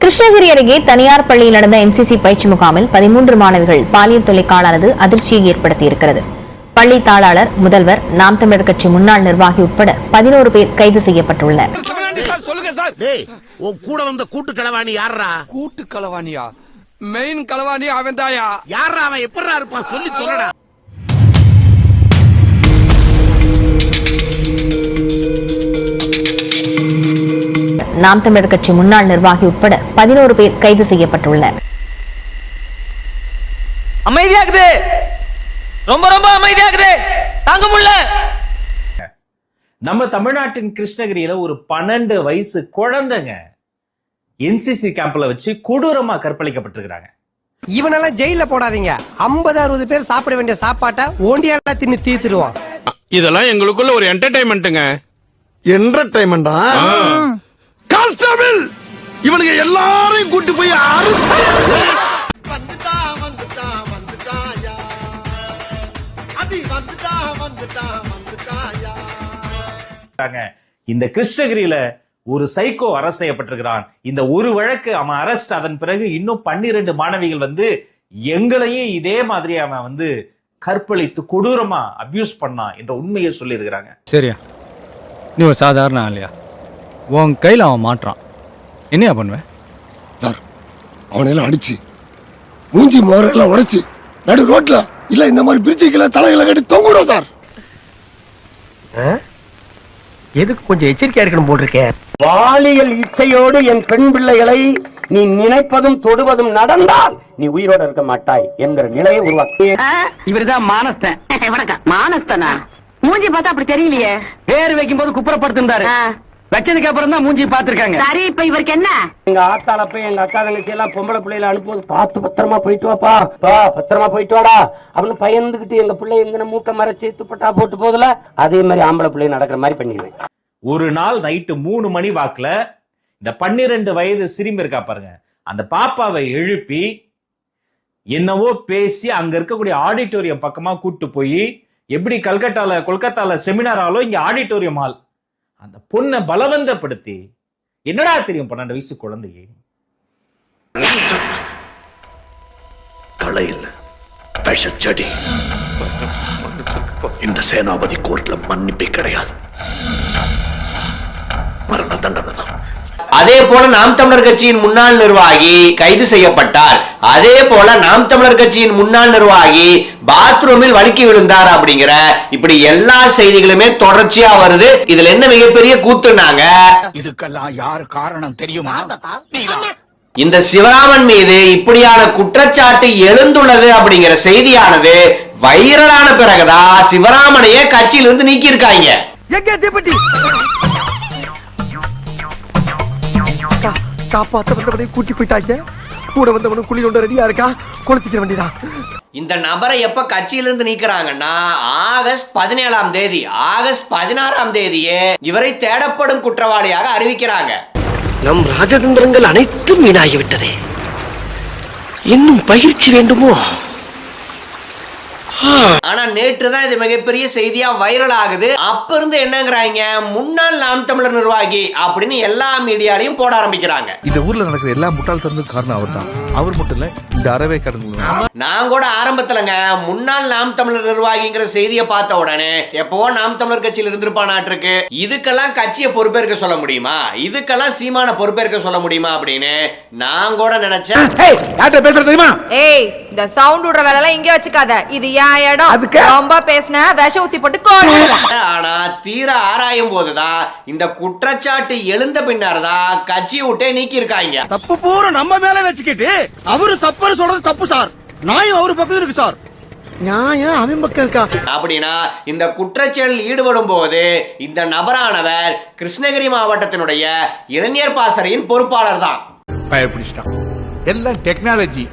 கிருஷ்ணகிரி அருகே தனியார் பள்ளியில் நடந்த என்சிசி பயிற்சி முகாமில் பதிமூன்று மாணவிகள் பாலியல் தொல்லைக்காலானது அதிர்ச்சியை ஏற்படுத்தியிருக்கிறது. பள்ளி தாளாளர் முதல்வர் நாம் தமிழர் கட்சி முன்னாள் நிர்வாகி உட்பட பதினோரு பேர் கைது செய்யப்பட்டுள்ளனர். கூட வந்த கூட்டு களவாணி யாரா கூட்டு களவாணியா? மெயின் களவாணி அவன் தாயா யாரா அவன்? எப்படா இருப்பான்? சொல்லி சொல்லடா. நாம் தமிழர் கட்சி முன்னாள் நிர்வாகி உட்பட பதினோரு பேர் கைது செய்யப்பட்டுள்ளனர். அமைதியாக்குது ரொம்ப ரொம்ப அமைதியாக்குது தாங்க முடியல. நம்ம தமிழ்நாட்டின் கிருஷ்ணகிரியில ஒரு பன்னெண்டு வயசு குழந்தைங்க என்சிசி கேம்ப்ல வச்சு கொடூரமா கற்பழிக்கப்பட்டிருக்கிறாங்க. இவனெல்லாம் ஜெயில போடாதீங்க. 50 அறுபது பேர் சாப்பிட வேண்டிய சாப்பாட்டை ஓண்டியால தின்னு தீர்த்துடுவான் இதெல்லாம் எங்களுக்குள்ள ஒரு என்டர்டைன்மெண்ட்டுங்க என்டர்டைன்மெண்டா கான்ஸ்டபிள் இவனுங்க எல்லாரையும் கூட்டி போய் அறுத்து வந்துட்டாயா அது வந்துட்டாயா இந்த கிருஷ்ணகிரியில ஒரு சைக்கோ அரஸ்ட் செய்யப்பட்டிருக்கிறான். இந்த ஒரு வழக்கு அவன் அரெஸ்ட் அதன் பிறகு இன்னும் பன்னிரண்டு மாணவிகள் வந்து எங்களையும் இதே மாதிரி அவன் வந்து கற்பழித்து கொடூரமா அபியூஸ் பண்ணான் என்ற உண்மையை சொல்லியிருக்கிறாங்க. சரியா? நீ ஒரு சாதாரண ஆளியா? உன் கையில் அவன் மாட்டுறான். என்னையா பண்ணுவேன் சார் அவனையெல்லாம் அடிச்சு மூஞ்சி மோரெல்லாம் உடைச்சு நடு ரோட்ல இல்ல இந்த மாதிரி பிரிட்ஜுக்குள்ள தலைகளை கட்டி தொங்குடும் சார். எதுக்கு கொஞ்சம் எச்சரிக்கையா இருக்கணும் போட்டிருக்கேன் பாலியல் இச்சையோடு என் பெண் பிள்ளைகளை நீ நினைப்பதும் தொடுவதும் நடந்தால் நீ உயிரோட இருக்க மாட்டாய் என்கிற நிலையை உருவாக்கு. இவர்தான் மானஸ்தன். வணக்கம். மானஸ்தனா? மூஞ்சி பார்த்தா அப்படி தெரியலையே. பேர் வைக்கும் போது குப்புறப்படுத்திருந்தாரு வச்சதுக்கு அப்புறம் தான் மூஞ்சி பாத்திருக்காங்க சரி இப்ப இவருக்கு என்ன? எங்க ஆத்தால போய் எங்க அக்கா தங்கச்சி எல்லாம் பொம்பளை பிள்ளைகளை அனுப்புவது பார்த்து பத்திரமா போயிட்டு வாப்பா. பா பத்திரமா போயிட்டு வாடா. அப்படின்னு பயந்துகிட்டு எங்க பிள்ளை எங்கன மூக்க மறைச்சு துப்பட்டா போட்டு போதுல அதே மாதிரி ஆம்பளை பிள்ளை நடக்கிற மாதிரி பண்ணிடுவேன். ஒரு நாள் நைட்டு மூணு மணி வாக்குல இந்த பன்னிரண்டு வயது சிறுமி இருக்கா பாருங்க. அந்த பாப்பாவை எழுப்பி என்னவோ பேசி அங்க இருக்கக்கூடிய ஆடிட்டோரியம் பக்கமா கூட்டு போய் எப்படி கல்கட்டால கொல்கத்தால செமினார் ஆலோ இங்க ஆடிட்டோரியம் ஹால் அந்த பொண்ணை பலவந்தப்படுத்தி என்னடா தெரியும் பன்னெண்டு வயசு குழந்தையே? களையில் விஷச்செடி. இந்த சேனாபதி கோர்ட்ல மன்னிப்பே கிடையாது. மரண தண்டனை தான். அதே போல நாம் தமிழர் கட்சியின் முன்னாள் நிர்வாகி கைது செய்யப்பட்டார். அதே போல நாம் தமிழர் கட்சியின் முன்னாள் நிர்வாகி பாத்ரூமில் வழுக்கி விழுந்தார் அப்படிங்கிற இப்படி எல்லா செய்திகளுமே தொடர்ச்சியா வருது. இதுல என்ன மிகப்பெரிய கூத்துனாங்க இதுக்கெல்லாம் யார் காரணம் தெரியுமா? இந்த சிவராமன் மீது இப்படியான குற்றச்சாட்டு எழுந்துள்ளது அப்படிங்கிற செய்தியானது வைரலான பிறகுதான் சிவராமனையே கட்சியிலிருந்து நீக்கி இருக்காங்க காப்பாத்த வந்தவனை கூட்டி போயிட்டாங்க கூட வந்தவனும் குழி கொண்டு ரெடியா இருக்கா? கொளுத்திக்கிற வேண்டியதான் இந்த நபரை எப்ப கட்சியிலிருந்து நீக்கிறாங்கன்னா ஆகஸ்ட் பதினேழாம் தேதி ஆகஸ்ட் பதினாறாம் தேதியே இவரை தேடப்படும் குற்றவாளியாக அறிவிக்கிறாங்க. நம் ராஜதந்திரங்கள் அனைத்தும் வீணாகிவிட்டதே. இன்னும் பயிற்சி வேண்டுமோ? ஆனா நேற்று தான் இது மிகப்பெரிய செய்தியா வைரல் ஆகுது. அப்ப இருந்து என்னங்கிறாங்க? முன்னாள் நாம் தமிழர் நிர்வாகி அப்படின்னு எல்லா மீடியாலையும் போட ஆரம்பிக்கிறாங்க. இந்த ஊர்ல நடக்கிற எல்லா முட்டாள்தனத்துக்கும் காரணம் அவர் தான் அவர் மட்டும் இல்ல இந்த அறவே கடன்களும் நான் கூட ஆரம்பத்துலங்க முன்னாள் நாம் தமிழர் நிர்வாகிங்கிற செய்தியை பார்த்த உடனே எப்போ நாம் தமிழர் கட்சியில் இருந்திருப்பானாட்டிருக்கு. இதுக்கெல்லாம் கட்சியை பொறுப்பேற்க சொல்ல முடியுமா? இதுக்கெல்லாம் சீமான பொறுப்பேற்க சொல்ல முடியுமா அப்படின்னு நான் கூட நினைச்சேன். பேசுற தெரியுமா? ஏய் இந்த சவுண்ட் விடுற வேலை எல்லாம் இங்கே வச்சுக்காத. இது ஏன் இடம்? அதுக்கு? ரொம்ப பேசின விஷ ஊசி போட்டு கோடு ஆனா தீர ஆராயும் போதுதான் இந்த குற்றச்சாட்டு எழுந்த பின்னர் தான் கட்சியை விட்டே நீக்கி இருக்காங்க தப்பு பூரா நம்ம மேல வச்சுக்கிட்டு அவரு தப்புன்னு சொல்றது தப்பு சார். நாயும் அவரு பக்கத்துல இருக்கு சார். நியாயம் அவன் பக்கம் இருக்கா? அப்படின்னா இந்த குற்றச்செயலில் ஈடுபடும் போது இந்த நபரானவர் கிருஷ்ணகிரி மாவட்டத்தினுடைய இளைஞர் பாசறையின் பொறுப்பாளர் தான். பயப்பிடிச்சிட்டான். எல்லாம் டெக்னாலஜி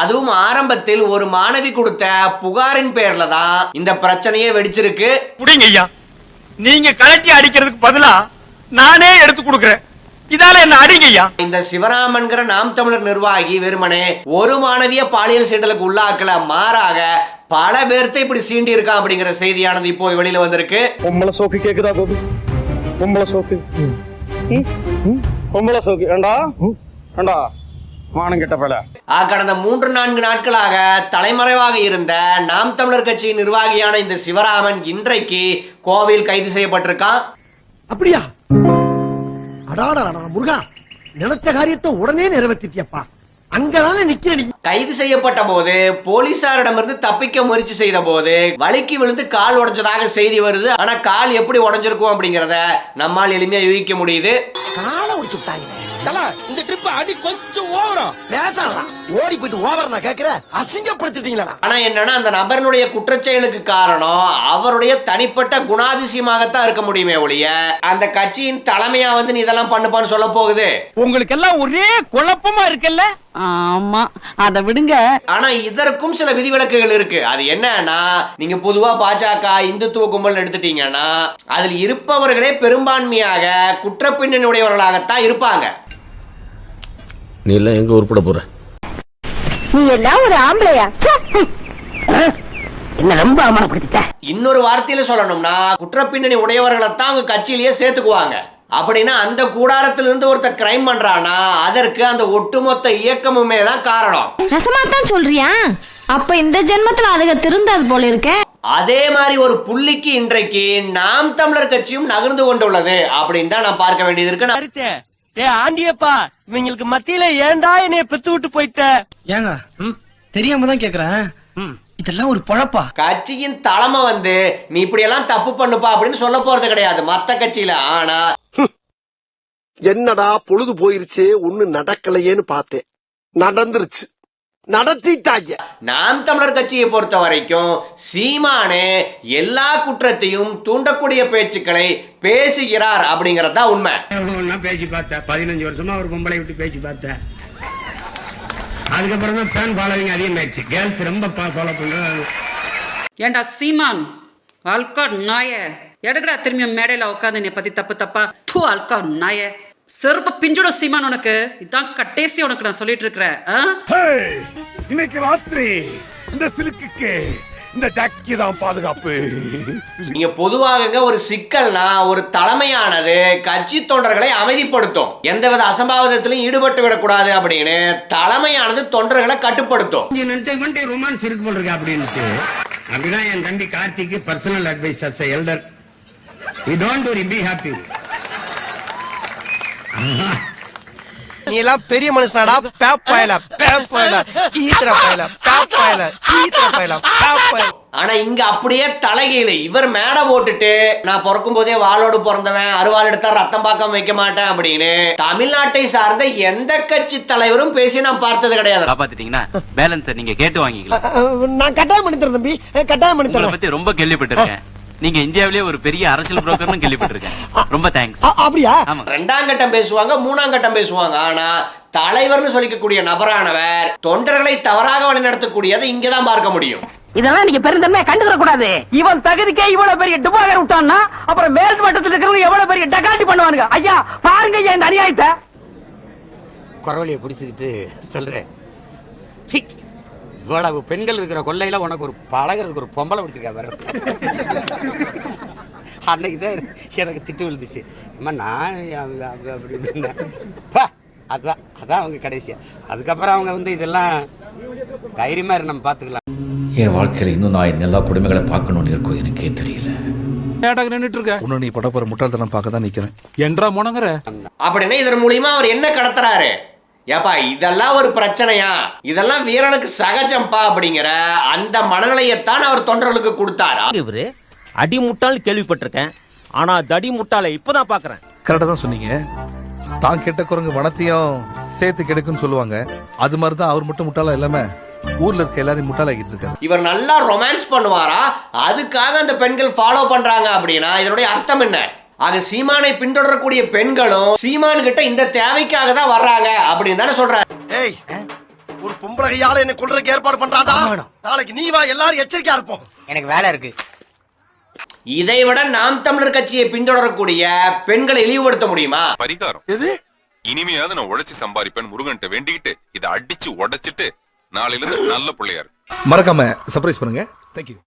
அதுவும் ஆரம்பத்தில் ஒரு மாணவி கொடுத்த புகாரின் பேர்ல தான் இந்த பிரச்சனையே வெடிச்சிருக்கு. புடிங்க ஐயா. நீங்க கலட்டி அடிக்கிறதுக்கு பதிலா நானே எடுத்து கொடுக்கறேன். இதால என்ன அடிங்க ஐயா இந்த சிவராமன்கிற நாம் தமிழர் நிர்வாகி வெறுமனே ஒரு மாணவிய பாலியல் சீண்டலுக்கு உள்ளாக்கல மாறாக பல பேர்த்த இப்படி சீண்டி இருக்கான் அப்படிங்கிற செய்தியானது இப்போ வெளியில வந்திருக்கு. பொம்பளை சோக்கு கேக்குதா கோபி? பொம்பளை சோக்கு. பொம்பளை சோக்கு. ஏண்டா? ஏண்டா? மானம் கெட்ட பல ஆ, கடந்த மூன்று நான்கு நாட்களாக தலைமறைவாக இருந்த நாம் தமிழர் கட்சியின் நிர்வாகியான இந்த சிவராமன் இன்றைக்கு கோவையில் கைது செய்யப்பட்டிருக்கான். அப்படியா? அடாடா முருகா நினைச்ச காரியத்தை உடனே நிறைவேற்றிட்டியப்பா அங்கதானே நிக்கிற நீ கைது செய்யப்பட்ட போது போலீசாரிடமிருந்து தப்பிக்க முயற்சி செய்த போது வழுக்கி விழுந்து கால் உடைஞ்சதாக செய்தி வருது. ஆனா கால் எப்படி உடைஞ்சிருக்கும் அப்படிங்கறத நம்மால் எளிமையா யூகிக்க முடியுது. காலை உடிச்சு இந்த ட்ரிப் அடி கொஞ்சம் ஓவரம். பேசாதடா. ஓடி போயிட்டு ஓவர் நான் கேக்குற அசிங்கப்படுத்திட்டீங்களா ஆனா என்னன்னா அந்த நபரினுடைய குற்றச்செயலுக்கு காரணம் அவருடைய தனிப்பட்ட குணாதிசயமாகத்தான் இருக்க முடியுமே ஒழிய அந்த கட்சியின் தலைமையா வந்து நீ இதெல்லாம் பண்ணுப்பான்னு சொல்ல போகுது. உங்களுக்கு எல்லாம் ஒரே குழப்பமா இருக்குல்ல? ஆமா அத விடுங்க. ஆனா இதற்கும் சில விதிவிலக்குகள் இருக்கு. அது என்னன்னா நீங்க பொதுவா பாஜக இந்துத்துவ கும்பல் எடுத்துட்டீங்கன்னா அதில் இருப்பவர்களே பெரும்பான்மையாக குற்றப்பின்னணி உடையவர்களாகத்தான் இருப்பாங்க. நீ எல்லாம் எங்க உருப்பட போற? நீ எல்லாம் ஒரு ஆம்பளையா? என்ன ரொம்ப அவமானப்படுத்திட்ட? இன்னொரு வார்த்தையில சொல்லணும்னா குற்றப்பின்னணி உடையவர்களை தான் அவங்க கட்சியிலேயே சேர்த்துக்குவாங்க. அப்படின்னா அந்த கூடாரத்திலிருந்து ஒருத்தர் கிரைம் பண்றானா அதற்கு அந்த ஒட்டுமொத்த இயக்கமுமே தான் காரணம். ரசமா தான் சொல்றியா? அப்ப இந்த ஜென்மத்துல அதுக திருந்தாது போல இருக்க. அதே மாதிரி ஒரு புள்ளிக்கு இன்றைக்கு நாம் தமிழர் கட்சியும் நகர்ந்து கொண்டுள்ளது அப்படின்னு தான் நான் பார்க்க வேண்டியது இருக்கு. நான் ஏ ஆண்டியப்பா இவங்களுக்கு மத்தியில ஏன்டா என்னைய பெத்து விட்டு போயிட்ட? ஏங்க தெரியாம தான் கேக்குறேன். இதெல்லாம் ஒரு பொழப்பா? கட்சியின் தலைமை வந்து நீ இப்படி எல்லாம் தப்பு பண்ணுப்பா அப்படின்னு சொல்ல போறது கிடையாது மத்த கட்சியில. ஆனா என்னடா பொழுது போயிருச்சு ஒண்ணு நடக்கலையேன்னு பார்த்தேன். நடந்துருச்சு. நடத்திட்டாங்க. நாம் தமிழர் கட்சியை பொறுத்த வரைக்கும் சீமானே எல்லா குற்றத்தையும் தூண்டக்கூடிய பேச்சுக்களை பேசுகிறார் அப்படிங்கறது தான் உண்மை பேசி பார்த்தேன். பதினஞ்சு வருஷமா ஒரு பொம்பளை விட்டு பேசி பார்த்தேன். அதுக்கப்புறம் தான் ஃபேன் ஃபாலோவிங் அதிகமாயிடுச்சு கேர்ள்ஸ் ரொம்ப ஃபாலோ பண்றாங்க. ஏண்டா சீமான்? அல்கா நாய. எடுக்கடா திரும்பி மேடையில உட்காந்து என்னை பத்தி தப்பு தப்பா? தூ அல்கா நாய. செருப்ப பிஞ்சுடும் சீமான் உனக்கு. இதான் கட்டேசி உனக்கு நான் சொல்லிட்டு இருக்கிறேன்? இன்னைக்கு ராத்திரி இந்த சிலுக்குக்கு இந்த ஜக்கி தான் பாதுகாப்பு. நீங்க பொதுவாக ஒரு சிக்கல்னா ஒரு தலைமையானது கட்சி தொண்டர்களை அமைதிப்படுத்தும். எந்தவித அசம்பாவிதத்திலும் ஈடுபட்டு விடக்கூடாது அப்படின்னு தலைமையானது தொண்டர்களை கட்டுப்படுத்தும். ரொமான்ஸ் இருக்கு போல் இருக்கு அப்படின்ட்டு. அப்படிதான் என் தம்பி கார்த்திக்கு personal advice as elder you don't worry be happy நீ எல்லாம் பெரிய மனுஷனாடா பேப்பாயல பேப்பாயல ஈத்திர பயல பேப்பாயல ஈத்திர பயல பேப்பாயல ஆனா இங்க அப்படியே தலைகீழ். இவர் மேடை போட்டுட்டு நான் பிறக்கும் போதே வாளோடு பிறந்தவன் அருவாள் எடுத்தா ரத்தம் பார்க்காம வைக்க மாட்டேன் அப்படின்னு தமிழ்நாட்டை சார்ந்த எந்த கட்சி தலைவரும் பேசி நான் பார்த்தது கிடையாது. காப்பாத்திட்டீங்கன்னா பேலன்ஸ் நீங்க கேட்டு வாங்கிக்கலாம். நான் கட்டாயம் பண்ணி தரேன் தம்பி. கட்டாயம் பண்ணி தரேன் பத்தி ரொம்ப கேள்விப்பட்டிருக்கேன். நீங்க இந்தியாவிலேயே ஒரு பெரிய அரசியல் புரோக்கர்னு கேள்விப்பட்டிருக்கேன். ரொம்ப தேங்க்ஸ் அப்படியா? ஆமா. ரெண்டாம் கட்டம் பேசுவாங்க மூணாம் கட்டம் பேசுவாங்க. ஆனா தலைவர்னு சொல்லிக்கக்கூடிய நபரானவர் தொண்டர்களை தவறாக வழிநடத்தக்கூடியதை இங்கதான் பார்க்க முடியும். இதெல்லாம் நீங்க பெருந்தன்மையா கண்டுக்கிற கூடாது இவன் தகுதிக்கே இவ்வளவு பெரிய டுபாகர் விட்டான்னா அப்புறம் மேல் மட்டத்தில் இருக்கிறவங்க எவ்வளவு பெரிய டகாட்டி பண்ணுவானுங்க. ஐயா பாருங்க ஐயா இந்த அநியாயத்தை. குறவழியை பிடிச்சிக்கிட்டு சொல்றேன். இவ்வளவு பெண்கள் இருக்கிற கொள்ளையில உனக்கு ஒரு பழகிறதுக்கு ஒரு பொம்பளை பிடிச்சிருக்கா வேற அன்னைக்கு தான் எனக்கு திட்டு விழுந்துச்சு. அம்மா நான் அப்படி இப்படின்னேன். பா, அதான் அதான் அவங்க கடைசியா. அதுக்கப்புறம் அவங்க வந்து இதெல்லாம் தைரியமா இரு நம்ம பார்த்துக்கலாம். என் வாழ்க்கையில இன்னும் நான் எல்லா குடும்பங்களை பார்க்கணும்னு இருக்கும் எனக்கே தெரியல. நின்னுட்டு இருக்க? உன்னை நீ பட போற முட்டாள்தனம் பார்க்க தான் நிக்கிறேன். என்றா முனங்குற? அப்படின்னா இதன் மூலியமா அவர் என்ன கடத்துறாரு? ஏப்பா இதெல்லாம் ஒரு பிரச்சனையா? இதெல்லாம் வீரனுக்கு சகஜம்பா அப்படிங்கிற அந்த மனநிலையத்தான் அவர் தொண்டர்களுக்கு கொடுத்தாரா? இவரு அடி முட்டாள் கேள்விப்பட்டிருக்கேன். ஆனா தடி முட்டாளை இப்பதான் பாக்குறேன். கரெக்டா தான் சொன்னீங்க. தான் கெட்ட குரங்கு வனத்தையும் சேர்த்து கெடுக்குன்னு சொல்லுவாங்க. அது மாதிரி தான் அவர் மட்டும் முட்டாளா இல்லாம ஊர்ல இருக்க எல்லாரையும் முட்டாளாக்கிட்டு இருக்காரு. இவர் நல்லா ரொமான்ஸ் பண்ணுவாரா? அதுக்காக அந்த பெண்கள் ஃபாலோ பண்றாங்க அப்படின்னா இதனுடைய அர்த்தம் என்ன? ஆக சீமானை பின்தொடரக்கூடிய பெண்களும் சீமான் கிட்ட இந்த தேவைக்காக தான் வர்றாங்க அப்படின்னு தானே சொல்றாரு. ஏய் ஒரு பொம்பளை கையால என்ன கொல்றதுக்கு ஏற்பாடு பண்றாடா நாளைக்கு நீ வா எல்லாரும் எச்சரிக்கையா இருப்போம். எனக்கு வேலை இருக்கு. இதை விட நாம் தமிழர் கட்சியை பின்தொடரக்கூடிய பெண்களை இழிவுபடுத்த முடியுமா? பரிகாரம். எது? இனிமையாவது நான் உழைச்சு சம்பாதிப்பேன் முருகன்ட்ட வேண்டிக்கிட்டு இதை அடிச்சு உடைச்சிட்டு நாளையில நல்ல பிள்ளையாரு மறக்காம சர்ப்ரைஸ் பண்ணுங்க. தேங்க்யூ